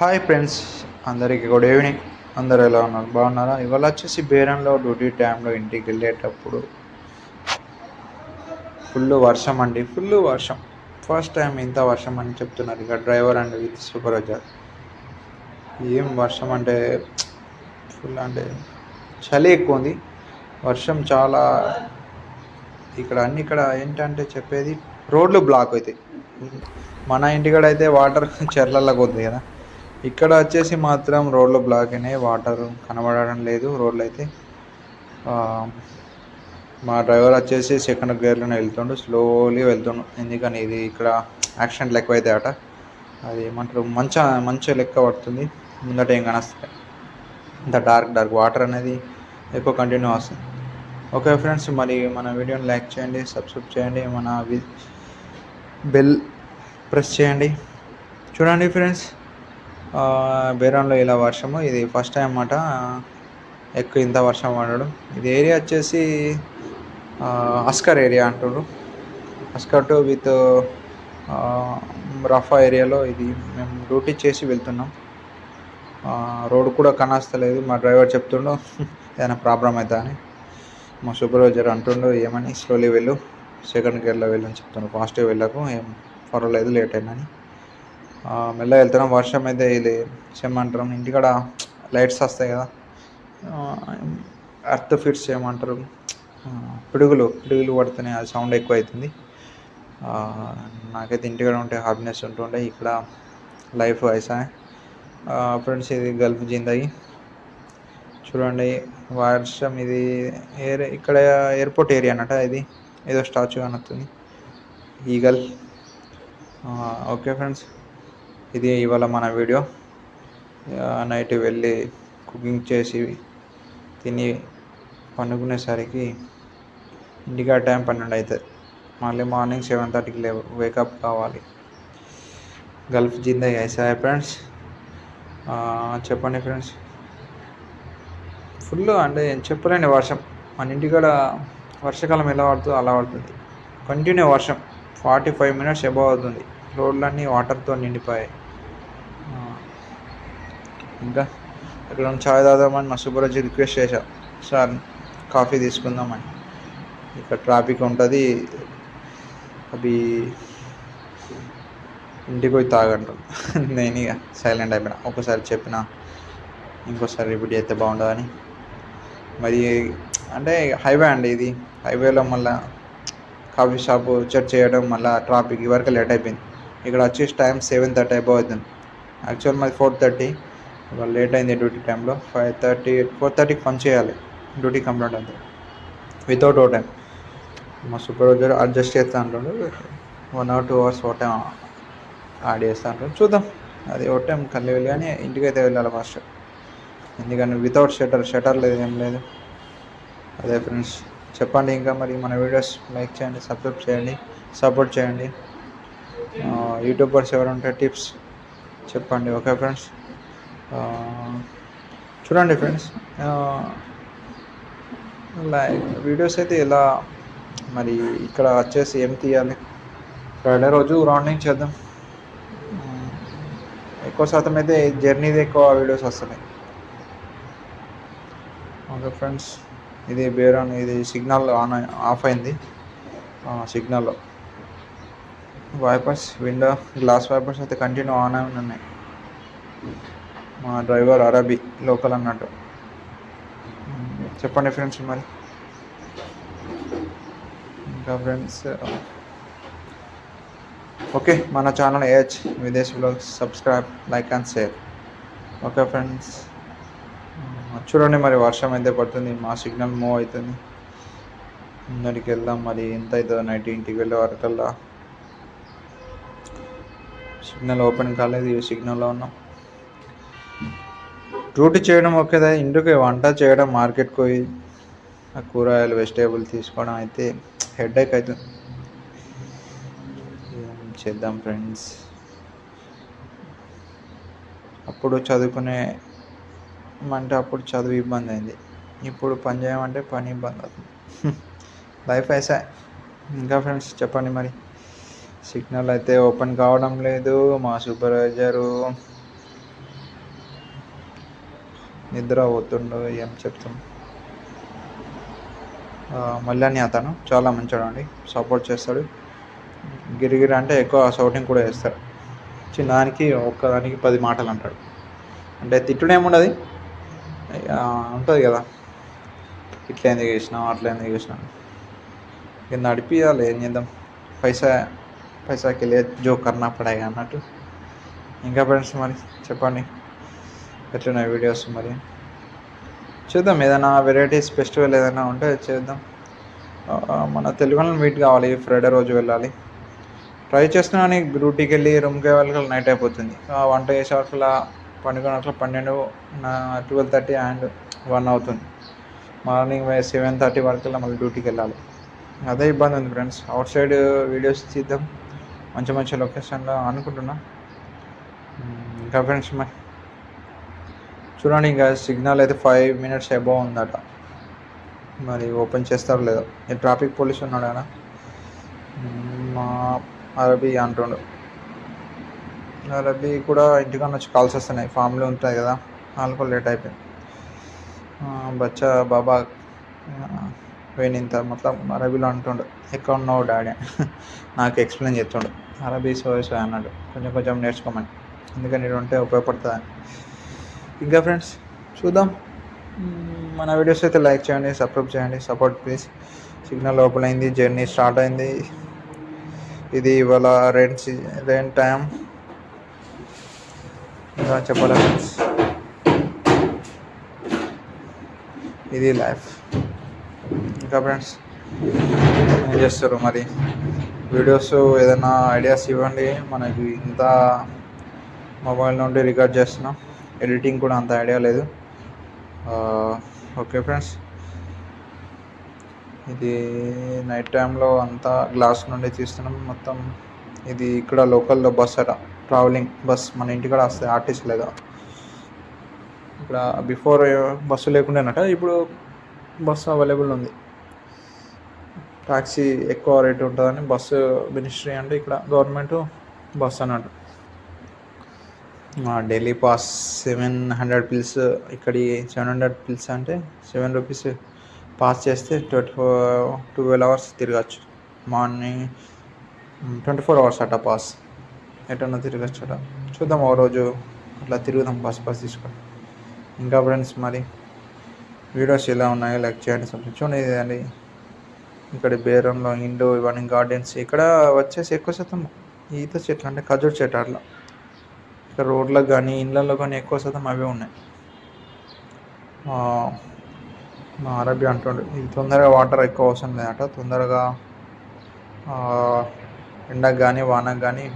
Hi friends అందరికీ good evening అందరు ఎలా ఉన్నారు? బాగున్నారా? ఇవాళ వచ్చేసి బేరంలో డ్యూటీ టైంలో ఇంటికి వెళ్ళేటప్పుడు ఫుల్ వర్షం అండి. ఫుల్ వర్షం. ఫస్ట్ టైం ఇంత వర్షం అని చెప్తున్నారు. ఇక డ్రైవర్ అండ్ విత్ సూపర్వైజర్. ఏం వర్షం అంటే ఫుల్ అంటే చలి ఎక్కువ ఉంది. వర్షం చాలా ఇక్కడ అన్ని ఇక్కడ ఏంటంటే చెప్పేది రోడ్లు బ్లాక్ అవుతాయి. మన ఇంటికాడ అయితే వాటర్ చెర్లలోకి ఉంది కదా. ఇక్కడ వచ్చేసి మాత్రం రోడ్లు బ్లాక్ అయినాయి. వాటర్ కనబడడం లేదు. రోడ్లు అయితే మా డ్రైవర్ వచ్చేసి సెకండ్ గేర్లోనే వెళ్తుండు. స్లోలీ వెళ్తుండు. ఎందుకని ఇది ఇక్కడ యాక్సిడెంట్లు లెక్క అవుతాయి అట. అది ఏమంటారు? మంచ మంచి లెక్క పడుతుంది. ముందట ఏం కానొస్తాయి. ఇంత డార్క్ డార్క్ వాటర్ అనేది ఎక్కువ కంటిన్యూ వస్తుంది. ఓకే ఫ్రెండ్స్ మరి మన వీడియోని లైక్ చేయండి సబ్స్క్రైబ్ చేయండి మన వి- బెల్ ప్రెస్ చేయండి. చూడండి ఫ్రెండ్స్. బేరంలో ఇలా వర్షము. ఇది ఫస్ట్ టైం అన్నమాట. ఎక్కువ ఇంత వర్షం పడడం. ఇది ఏరియా వచ్చేసి అస్కర్ ఏరియా అంటారు అస్కర్ టు విత్ రఫా ఏరియాలో ఇది మేము డ్యూటీ చేసి వెళ్తున్నాం. రోడ్డు రోడ్ కూడా కనాస్తలేదు. మా డ్రైవర్ చెప్తుండు ఏదైనా ప్రాబ్లం అవుతా అని. మా సూపర్వైజర్ అంటుండు ఏమని? స్లోలీ వెళ్ళు. సెకండ్ గేర్లో వెళ్ళని చెప్తున్నాడు ఫాస్ట్గా వెళ్ళకు. ఏం పర్వాలేదు లేట్ అయిందని. అని మెల్లగా వెళ్తున్నాం. వర్షం అయితే ఇది చేయమంటారు. ఇంటికాడ లైట్స్ వస్తాయి కదా. అర్త్ ఫిట్స్ చేయమంటారు. పిడుగులు పిడుగులు పడుతున్నాయి. అది సౌండ్ ఎక్కువ అవుతుంది నాకైతే ఇంటికాడ ఉంటే హ్యాపీనెస్ ఉంటుండే. ఇక్కడ లైఫ్ వైసా. ఫ్రెండ్స్ ఇది గల్ఫ్ జిందగి చూడండి వర్షం ఇది ఎయిర్ ఇక్కడ ఎయిర్పోర్ట్ ఏరియా అనట ఇది. ఏదో స్టాచ్యూ కనొస్తుంది ఈగల్. Okay friends. ఇది ఇవాళ మన వీడియో. నైట్ వెళ్ళి కుకింగ్ చేసి తిని పండుకునేసరికి ఇంటికాడ టైం పన్నెండు అవుతుంది మళ్ళీ మార్నింగ్ సెవెన్ థర్టీకి లేవు వేకప్ కావాలి. గల్ఫ్ జిందా ఐసాయ్ ఫ్రెండ్స్. చెప్పండి ఫ్రెండ్స్. ఫుల్ అంటే చెప్పలేని వర్షం. మన ఇంటికాడ వర్షాకాలం ఎలా పడుతుందో అలా పడుతుంది. కంటిన్యూ వర్షం. ఫార్టీ ఫైవ్ మినిట్స్ ఎబో అవుతుంది. రోడ్లన్నీ వాటర్తో నిండిపోయాయి. ఇంకా ఇక్కడ చాయ్ తాగుదామని మా సుబ్బరాజు రిక్వెస్ట్ చేశా సార్ కాఫీ తీసుకుందామని. ఇక్కడ ట్రాఫిక్ ఉంటుంది అవి ఇంటికి పోయి తాగంటారు నేను ఇక సైలెంట్ అయిపోయినా. ఒకసారి చెప్పిన ఇంకోసారి రిపీట్ చేస్తే బాగుండదని మరి అంటే హైవే అండి ఇది. హైవేలో మళ్ళీ కాఫీ షాప్ చర్చ్ చేయడం మళ్ళీ ట్రాఫిక్ వరకు లేట్ అయిపోయింది. ఇక్కడ వచ్చేసి టైం సెవెన్ థర్టీ అయిపోతుంది. యాక్చువల్ మాది ఫోర్ థర్టీ. ఇవాళ లేట్ అయింది డ్యూటీ టైంలో. ఫైవ్ థర్టీ ఫోర్ థర్టీకి పని చేయాలి. డ్యూటీ కంప్లీట్ అంతా వితౌట్ ఓ టైం. మా సూపర్వైజర్ అడ్జస్ట్ చేస్తా అంటుండు. One hour two hours O time add చేస్తా అంటుండు. చూద్దాం. అది ఓ టైం కళ్ళు వెళ్ళి కానీ ఇంటికైతే వెళ్ళాలి ఫస్ట్. ఎందుకంటే వితౌట్ షటర్ షటర్ లేదు ఏం లేదు. అదే ఫ్రెండ్స్ చెప్పండి ఇంకా మరి మన వీడియోస్ లైక్ చేయండి సబ్స్క్రైబ్ చేయండి సపోర్ట్ చేయండి. యూట్యూబర్స్ ఎవరు ఉంటే టిప్స్ చెప్పండి ఓకే ఫ్రెండ్స్? చూడండి ఫ్రెండ్స్ లైక్ వీడియోస్ అయితే ఇలా మరి ఇక్కడ వచ్చేసి ఏం తీయాలి? ఫ్రైడే రోజు రౌండింగ్ చేద్దాం. ఎక్కువ శాతం అయితే జర్నీది ఎక్కువ వీడియోస్ వస్తున్నాయి. ఓకే ఫ్రెండ్స్ ఇది బేరాన్ ఇది సిగ్నల్ ఆన్ ఆఫ్ అయింది. Signal. Wipers window glass wipers అయితే కంటిన్యూ ఆన్ అయి ఉన్నాయి మా డ్రైవర్ అరబీ లోకల్ అన్నట్టు చెప్పండి ఫ్రెండ్స్ మరి ఇంకా ఫ్రెండ్స్ ఓకే మన channel AH Videsh vlogs subscribe like and share okay friends చూడండి మరి వర్షం అయితే పడుతుంది మా సిగ్నల్ మూవ్ అవుతుంది ముందరికి వెళ్దాం మరి ఎంత అవుతుందో నైట్ ఇంటికి వెళ్ళే వరకల్లా సిగ్నల్ ఓపెన్ కాలేదు ఈ సిగ్నల్లో ఉన్నాం. డ్యూటీ చేయడం ఒకేదా? ఇంటికి వంట చేయడం మార్కెట్కి పోయి ఆ కూరగాయలు వెజిటేబుల్ తీసుకోవడం అయితే హెడేక్ అవుతుంది ఏం చేద్దాం ఫ్రెండ్స్? అప్పుడు చదువుకునే అంటే అప్పుడు చదువు ఇబ్బంది అయింది. ఇప్పుడు పని చేయమంటే పని ఇబ్బంది అవుతుంది. లైఫ్ వేసా ఇంకా ఫ్రెండ్స్ చెప్పండి మరి. సిగ్నల్ అయితే ఓపెన్ కావడం లేదు మా సూపర్వైజరు నిద్ర పోతుండు ఏం చెప్తాం? మళ్ళీ అతను చాలా మంచిగా అండి సపోర్ట్ చేస్తాడు. గిరిగిరి అంటే ఎక్కువ సౌటింగ్ కూడా చేస్తాడు చిన్నదానికి ఒక్కదానికి పది మాటలు అంటాడు. అంటే తిట్టుడేముండదు ఉంటుంది కదా. ఇట్లా ఎందుకు చేసినావు అట్లా ఎందుకు చేసినాం ఇక నడిపియాలి ఏం చేద్దాం? పైసా పైసాకి వెళ్ళే జో కర్నా పడాయి అన్నట్టు. ఇంకా ఫ్రెండ్స్ మరి చెప్పండి. ఎట్లున్నాయి వీడియోస్ మరి? చూద్దాం ఏదైనా వెరైటీస్ ఫెస్టివల్ ఏదైనా ఉంటే చేద్దాం. మన తెలుగు మీట్ కావాలి ఫ్రైడే రోజు వెళ్ళాలి. ట్రై చేస్తున్నాను డ్యూటీకి వెళ్ళి రూమ్కి వెళ్ళి నైట్ అయిపోతుంది. వంట చేసే వరకు పండుగ పన్నెండు ట్వెల్వ్ థర్టీ అండ్ వన్ అవుతుంది. మార్నింగ్ సెవెన్ థర్టీ వరకు మళ్ళీ డ్యూటీకి వెళ్ళాలి. అదే ఇబ్బంది ఉంది ఫ్రెండ్స్. అవుట్ సైడ్ వీడియోస్ తీద్దాం. మంచి మంచి లొకేషన్లో అనుకుంటున్నా. ఇంకా ఫ్రెండ్స్ మరి చూడండి ఇంకా సిగ్నల్ అయితే ఫైవ్ మినిట్స్ అబౌవ్ ఉందట. మరి ఓపెన్ చేస్తారో లేదో. ఈ ట్రాఫిక్ పోలీస్ ఉన్నాడు కదా. మా అరబీ అంటుండు. అరబీ కూడా ఇంటికన్నా వచ్చి కాల్స్ వస్తున్నాయి. ఫామ్లో ఉంటాయి కదా. వాళ్ళు కూడా లేట్ అయిపోయింది. బచ్చా బాబా పోయినంత మొత్తం అరబీలో అంటుండు. ఎక్కడ ఉన్నావు డాడీ నాకు ఎక్స్ప్లెయిన్ చేస్తుండు. అరబీ సోయస్ అన్నాడు. కొంచెం కొంచెం నేర్చుకోమని. ఎందుకని ఉంటే ఉపయోగపడుతుంది? ఇంకా ఫ్రెండ్స్ చూద్దాం. మన వీడియోస్ అయితే లైక్ చేయండి సబ్స్క్రైబ్ చేయండి సపోర్ట్ ప్లీజ్. సిగ్నల్ ఓపెన్ అయింది జర్నీ స్టార్ట్ అయింది. ఇది ఇవాళ రెయిన్ సీజన్ రెయిన్ టైం ఇంకా చెప్పాలి ఫ్రెండ్స్? ఇది లైఫ్ ఇంకా ఫ్రెండ్స్ ఏం చేస్తారు మరి? వీడియోస్ ఏదైనా ఐడియాస్ ఇవ్వండి. మనకి ఇంత మొబైల్ నుండి రికార్డ్ చేస్తున్నాం. ఎడిటింగ్ కూడా అంత ఐడియా లేదు. Okay friends. ఇది నైట్ టైంలో అంతా గ్లాస్ నుండి తీస్తున్నాం మొత్తం. ఇది ఇక్కడ లోకల్లో బస్ అట ట్రావెలింగ్ బస్ మన ఇంటికాడ వస్తుంది ఆర్టీసీ లేదా? ఇక్కడ బిఫోర్ బస్సు లేకుండానట ఇప్పుడు బస్సు అవైలబుల్ ఉంది. ట్యాక్సీ ఎక్కువ రేట్ ఉంటుందని బస్సు మినిస్ట్రీ అంటే ఇక్కడ గవర్నమెంట్ బస్ అన్నట్టు. Daily pass seven hundred fils ఇక్కడి సెవెన్ హండ్రెడ్ పిల్స్ అంటే సెవెన్ రూపీస్ పాస్ చేస్తే ట్వంటీ ఫోర్ ట్వెల్వ్ అవర్స్ తిరగచ్చు. మార్నింగ్ ట్వంటీ ఫోర్ అవర్స్ అట పాస్. ఎటన్నా తిరగచ్చు అట. చూద్దాం ఓ రోజు అట్లా తిరుగుదాం బస్ పాస్ తీసుకొని. ఇంకా ఫ్రెండ్స్ మరి వీడియోస్ ఎలా ఉన్నాయో? లైక్ చేయండి సబ్స్క్రైబ్ చూడండి ఇదండి ఇక్కడ బేరంలో ఇండో ఇవన్నీ గార్డెన్స్. ఇక్కడ వచ్చేసి ఎక్కువ శాతం ఈత చెట్లు అంటే ఖజూర్ చెట్లు అట్లా. ఇక్కడ రోడ్లకు కానీ ఇళ్ళల్లో కానీ ఎక్కువ శాతం అవే ఉన్నాయి. మా అరబీ అంటుండే ఇది తొందరగా వాటర్ ఎక్కువ అవసరం లేదట తొందరగా ఎండకు కానీ వానకు కానీ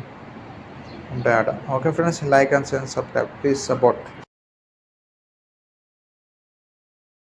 ఉంటాయట. Okay friends like and sense subscribe. Please support.